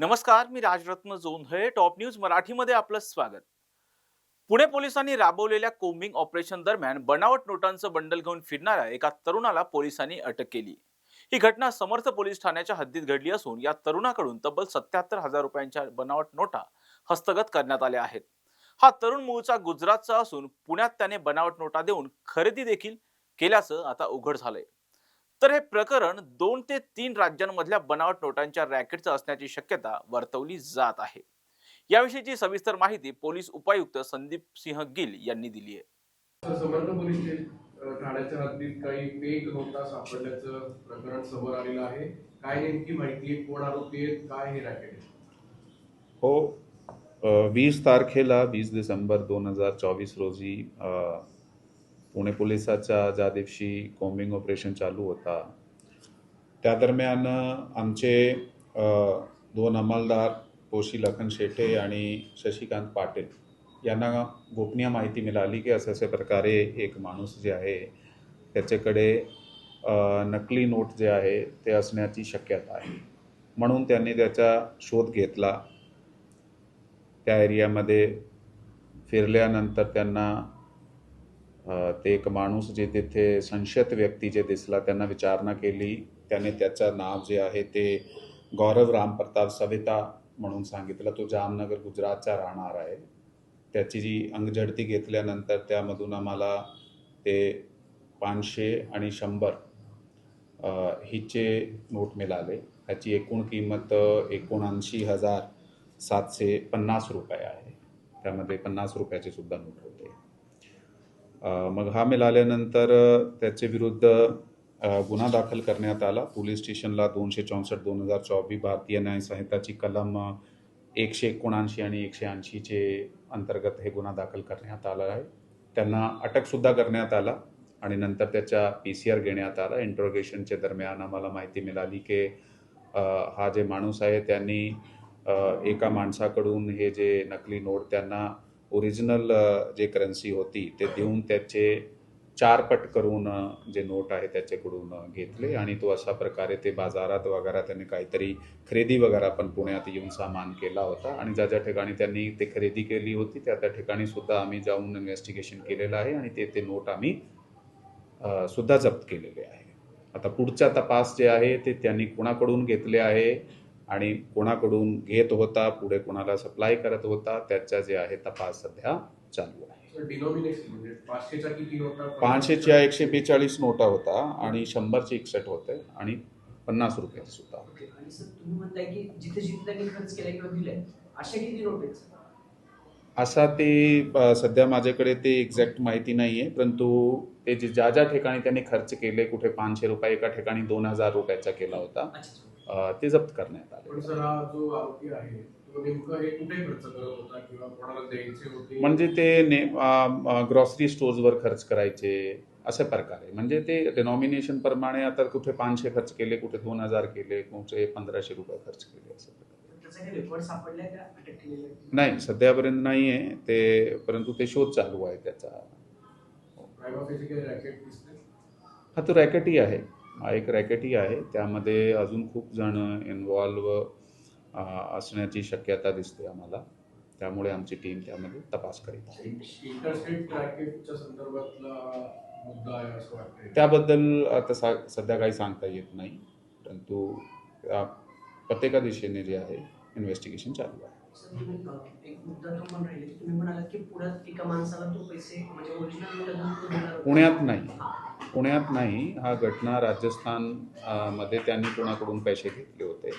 नमस्कार मी Rajratna Jondhale top news मराठीमध्ये आपलं स्वागत. पुणे पोलिसांनी राबवलेल्या कोम्बिंग ऑपरेशन दरम्यान बनावट नोटांचं बंडल घेऊन फिरणाऱ्या एका तरुणाला पोलिसांनी अटक केली. ही घटना समर्थ पोलीस ठाण्याच्या हद्दीत घडली असून या तरुणाकडून तब्बल सत्याहत्तर हजार रुपयांच्या बनावट नोटा हस्तगत करण्यात आल्या आहेत. हा तरुण मूळचा गुजरातचा असून पुण्यात त्याने बनावट नोटा देऊन खरेदी देखील केल्याचं आता उघड झालंय. तर हे प्रकरण दोन ते तीन राज्यांमधल्या बनावट नोटांच्या रॅकेटचं असण्याची शक्यता वर्तवली जात आहे. याविषयीची सविस्तर माहिती पोलीस उपायुक्त संदीप सिंह गिल यांनी दिली आहे. समर्थ पोलीस ठाण्याच्या हद्दीत काही फेक नोटा सापडल्याचं प्रकरण समोर आलेलं आहे. काय नेमकी माहिती आहे? कोण आरोपी आहेत? काय हे रॅकेट हो वीस तारखेला वीस डिसेंबर दोन हजार चोवीस रोजी पुणे पोलिसाच्या ज्या दिवशी कॉम्बिंग ऑपरेशन चालू होता त्या दरम्यान आमचे दोन अंमलदार पोशी लखन शेटे आणि शशिकांत पाटील यांना गोपनीय माहिती मिळाली की असं अशा प्रकारे एक माणूस जे आहे त्याच्याकडे नकली नोट जे आहे ते असण्याची शक्यता आहे. म्हणून त्यांनी त्याचा शोध घेतला. त्या एरियामध्ये फिरल्यानंतर त्यांना ते एक माणूस जे तिथे संशयित व्यक्ती जे दिसला त्यांना विचारणा केली. त्याने त्याचं नाव जे आहे ते गौरव रामप्रताप सविता म्हणून सांगितलं. तो जामनगर गुजरातचा राहणार आहे. त्याची जी अंगझडती घेतल्यानंतर त्यामधून आम्हाला ते पाचशे आणि शंभर हिचे नोट मिळाले. ह्याची एकूण किंमत एकोणऐंशी हजार सातशे पन्नास रुपये आहे. त्यामध्ये पन्नास रुपयाचे सुद्धा नोट होते. मग हा मिळाल्यानंतर आल्यानंतर त्याचे विरुद्ध गुन्हा दाखल करण्यात आला. पोलीस स्टेशनला दोनशे चौसष्ट दोन हजार चोवीस भारतीय न्याय संहिताची कलम एकशे एकोणऐंशी आणि एकशे ऐंशीचे अंतर्गत हे गुन्हा दाखल करण्यात आला आहे. त्यांना अटकसुद्धा करण्यात आला आणि नंतर त्याच्या पी सी आर घेण्यात आला. इंट्रोगेशनच्या दरम्यान आम्हाला माहिती मिळाली की हा जे माणूस आहे त्यांनी एका माणसाकडून हे जे नकली नोट त्यांना ओरिजिनल जे करन्सी होती ते देऊन त्याचे चारपट करून जे नोट आहे त्याच्याकडून घेतले आणि तो अशा प्रकारे ते बाजारात वगैरे त्यांनी काहीतरी खरेदी वगैरे पण पुण्यात येऊन सामान केला होता आणि ज्या ज्या ठिकाणी त्यांनी ते खरेदी केली होती त्या त्या ठिकाणी सुद्धा आम्ही जाऊन इन्व्हेस्टिगेशन केलेलं आहे आणि ते ते नोट आम्ही सुद्धा जप्त केलेले आहे. आता पुढचा तपास जे आहे ते त्यांनी कुणाकडून घेतले आहे? आणि कोणाकडून घेत होता पुढे कोणाला सप्लाय करत होता त्याचा जे आहे तपास सध्या चालू आहे. म्हणजे पाचशेच्या एकशे बेचाळीस नोटा होता आणि शंभरचे एकसष्ट होते आणि पन्नास रुपयाचे सुद्धा. होते आणि सर तुम्ही म्हणताय की जिथे जिथे त्यांनी खर्च केला किंवा दिलाय अशा किती नोट आहेत सर? असा ते सध्या माझ्याकडे ते एक्झॅक्ट माहिती नाही आहे परंतु ते जे ज्या ज्या ठिकाणी त्यांनी खर्च केले कुठे पाचशे रुपये एका ठिकाणी दोन हजार रुपयाचा केला होता ते जप्त करण्यात आले. पण सर जो आरोपी आहे तो नेमकं कुठे खर्च करत होता किंवा कोणाला द्यायचे होते? म्हणजे ते ने ग्रॉसरी स्टोर्सवर खर्च करायचे अशा प्रकारे म्हणजे ते डिनॉमिनेशन प्रमाणे आता कुठे पाचशे खर्च केले कुठे दोन हजार केले कुठे पंधराशे रुपये खर्च केले असं नाही सध्यापर्यंत नाही आहे ते परंतु ते शोध चालू आहे त्याचा. हा तो रॅकेटही आहे. हा एक रॅकेटही आहे. त्यामध्ये अजून खूप जण इन्व्हॉल्व असण्याची शक्यता दिसते आम्हाला. त्यामुळे आमची टीम त्यामध्ये तपास करीत आहे. इंटरस्टेट रॅकेटच्या संदर्भातला मुद्दा आहे असं वाटतंय. त्याबद्दल आता सा सध्या काही सांगता येत नाही. परंतु त्या प्रत्येका दिशेने जे आहे इन्व्हेस्टिगेशन चालू आहे. पुण्यात म्हणजे. पुण्यात नाही. पुण्यात नाही हा घटना राजस्थानमध्ये त्यांनी कोणाकडून पैसे घेतले होते?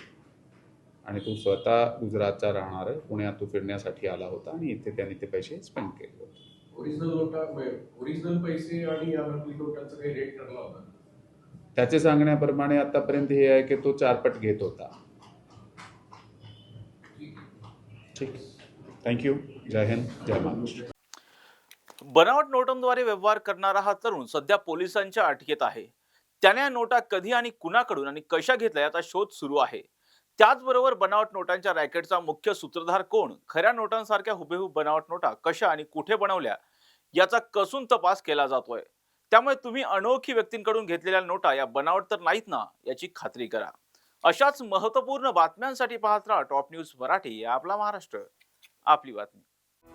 आणि तो स्वतः गुजरातचा राहणार आहे पुण्यात तो फिरण्यासाठी आला होता आणि इथे त्यांनी ते पैसे स्पेंड केले होते. ओरिजिनल ओरिजिनल पैसे आणि काही रेट ठरला होता. त्याचे सांगण्याप्रमाणे आतापर्यंत हे आहे की तो चारपट घेत होता. ठीक थँक्यू जय हिंद जय महाराष्ट्र बनावट नोटांद्वारे व्यवहार करणारा हा तरुण सध्या पोलिसांच्या अटकेत आहे. त्याने या नोटा कधी आणि कुणाकडून आणि कशा घेतल्या याचा शोध सुरू आहे. त्याचबरोबर बनावट नोटांच्या रॅकेटचा मुख्य सूत्रधार कोण? खऱ्या नोटांसारख्या हुबेहूब बनावट नोटा कशा आणि कुठे बनवल्या? याचा कसून तपास केला जातोय. त्यामुळे तुम्ही अनोळखी व्यक्तींकडून घेतलेल्या नोटा या बनावट तर नाहीत ना याची खात्री करा. अशाच महत्त्वपूर्ण बातम्यांसाठी पाहत राहा टॉप न्यूज मराठी आपला महाराष्ट्र. आपली बातमी.